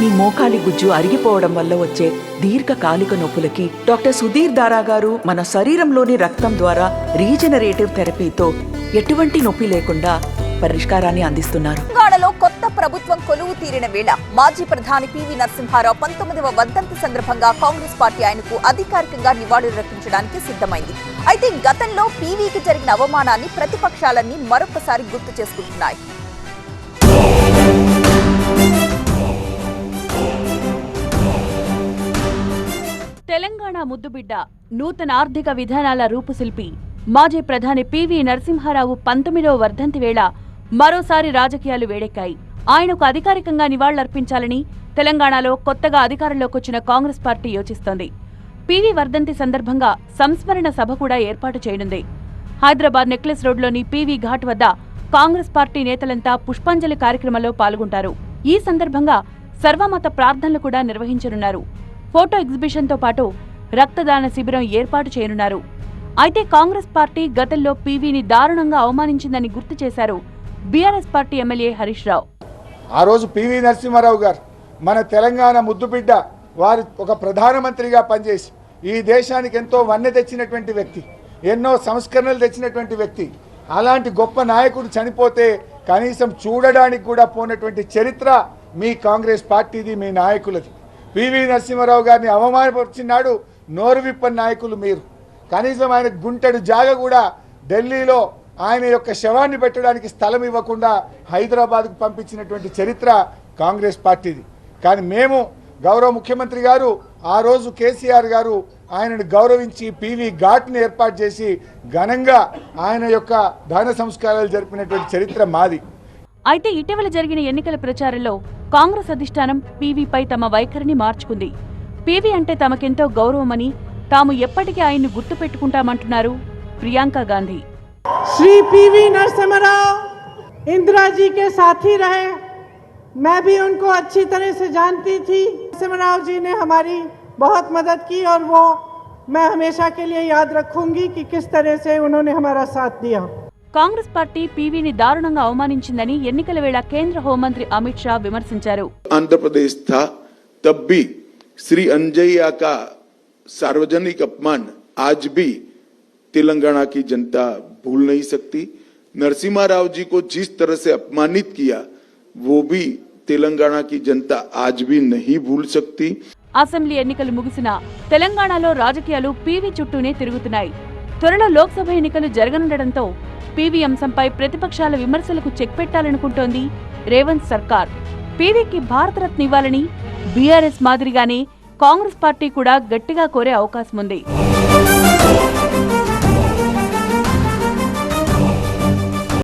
మీ మోకాలి గుజ్జు అరిగిపోవడం వల్ల వచ్చే దీర్ఘకాలిక నొప్పులకి డాక్టర్ సుధీర్ దారా గారు మన శరీరంలోని రక్తం ద్వారా రీజనరేటివ్ థెరపీతో ఎటువంటి నొప్పి లేకుండా పరిష్కారాన్ని అందిస్తున్నారు. తెలంగాణలో కొత్త ప్రభుత్వం కొలువు తీరిన వేళ మాజీ ప్రధాని పివి నరసింహారావు పంతొమ్మిదవ వర్ధంతి సందర్భంగా కాంగ్రెస్ పార్టీ ఆయనకు అధికారికంగా నివాళులర్పించడానికి సిద్ధమైంది. అయితే గతంలో పీవీకి జరిగిన అవమానాన్ని ప్రతిపక్షాలన్నీ మరొకసారి గుర్తు చేసుకుంటున్నాయి. తెలంగాణ ముద్దుబిడ్డ నూతన ఆర్థిక విధానాల రూపుశిల్పి మాజీ ప్రధాని పివి నరసింహారావు పంతొమ్మిదవ వర్ధంతి వేళ మరోసారి రాజకీయాలు వేడెక్కాయి. ఆయనకు అధికారికంగా నివాళులర్పించాలని తెలంగాణలో కొత్తగా అధికారంలోకి వచ్చిన కాంగ్రెస్ పార్టీ యోచిస్తోంది. పివి వర్ధంతి సందర్భంగా సంస్మరణ సభ కూడా ఏర్పాటు చేయనుంది. హైదరాబాద్ నెక్లెస్ రోడ్లోని పివి ఘాట్ వద్ద కాంగ్రెస్ పార్టీ నేతలంతా పుష్పాంజలి కార్యక్రమంలో పాల్గొంటారు. ఈ సందర్భంగా సర్వమత ప్రార్థనలు కూడా నిర్వహించనున్నారు. ఫోటో ఎగ్జిబిషన్తో పాటు రక్తదాన శిబిరం ఏర్పాటు చేయనున్నారు. అయితే కాంగ్రెస్ పార్టీ గతంలో పీవీని దారుణంగా అవమానించిందని గుర్తు చేశారు BRS party MLA Harish Rao. ఆ రోజు పివి నరసింహారావు గారు మన తెలంగాణ ముద్దుబిడ్డ వారి ఒక ప్రధానమంత్రిగా పనిచేసి ఈ దేశానికి ఎంతో వన్నె తెచ్చినటువంటి వ్యక్తి ఎన్నో సంస్కరణలు తెచ్చినటువంటి వ్యక్తి అలాంటి గొప్ప నాయకుడు చనిపోతే కనీసం చూడడానికి కూడా పోనటువంటి చరిత్ర మీ కాంగ్రెస్ పార్టీది మీ నాయకులది. పివి నరసింహారావు గారిని అవమానపరిచినాడు నోరు విప్పని నాయకులు మీరు. కనీసం ఆయన గుంటెడు జాగ కూడా ఢిల్లీలో ఆయన యొక్క శవాన్ని పెట్టడానికి స్థలం ఇవ్వకుండా హైదరాబాద్కు పంపించినటువంటి చరిత్ర కాంగ్రెస్ పార్టీది. కానీ మేము గౌరవ ముఖ్యమంత్రి గారు ఆ రోజు కేసీఆర్ గారు ఆయనను గౌరవించి పీవీ ఘాట్ని ఏర్పాటు చేసి ఘనంగా ఆయన యొక్క దాన సంస్కారాలు జరిపినటువంటి చరిత్ర మాది. అయితే ఇటీవల జరిగిన ఎన్నికల ప్రచారంలో కాంగ్రెస్ అధిష్టానం పీవీపై తమ వైఖరిని మార్చుకుంది పీవీ అంటే తమకెంతో గౌరవమని తాము ఎప్పటికీ ఆయన్ను గుర్తుపెట్టుకుంటామంటున్నారు ప్రియాంక గాంధీ श्री पीवी नरसिम्हा राव इंदिरा जी के साथी रहे मैं भी उनको अच्छी तरह से जानती थी नरसिम्हा राव जी ने हमारी बहुत मदद की और वो मैं हमेशा के लिए याद रखूंगी कि किस तरह से उन्होंने हमारा साथ दिया కాంగ్రెస్ పార్టీ పీవీని దారుణంగా అవమానించిందని ఎన్నికల వేళ కేంద్ర హోంమంత్రి అమిత్ షా విమర్శించారు आंध्र प्रदेश था तब भी श्री अंजैया का सार्वजनिक अपमान आज भी तेलंगाना की जनता भूल नहीं सकती नरसिम्हा राव जी को जिस तरह से अपमानित किया वो भी तेलंगाना की जनता आज भी नहीं भूल सकती అసెంబ్లీ ఎన్నికలు ముగిసినా తెలంగాణలో రాజకీయాలు పీవీ చుట్టూనే తిరుగుతున్నాయి త్వరలో లోక్సభ ఎన్నికలు జరగనుండటంతో పీవీ అంశంపై ప్రతిపక్షాల విమర్శలకు చెక్ పెట్టాలనుకుంటోంది రేవంత్ సర్కార్. పీవీకి భారతరత్న ఇవ్వాలని బీఆర్ఎస్ మాదిరిగానే కాంగ్రెస్ పార్టీ కూడా గట్టిగా కోరే అవకాశం ఉంది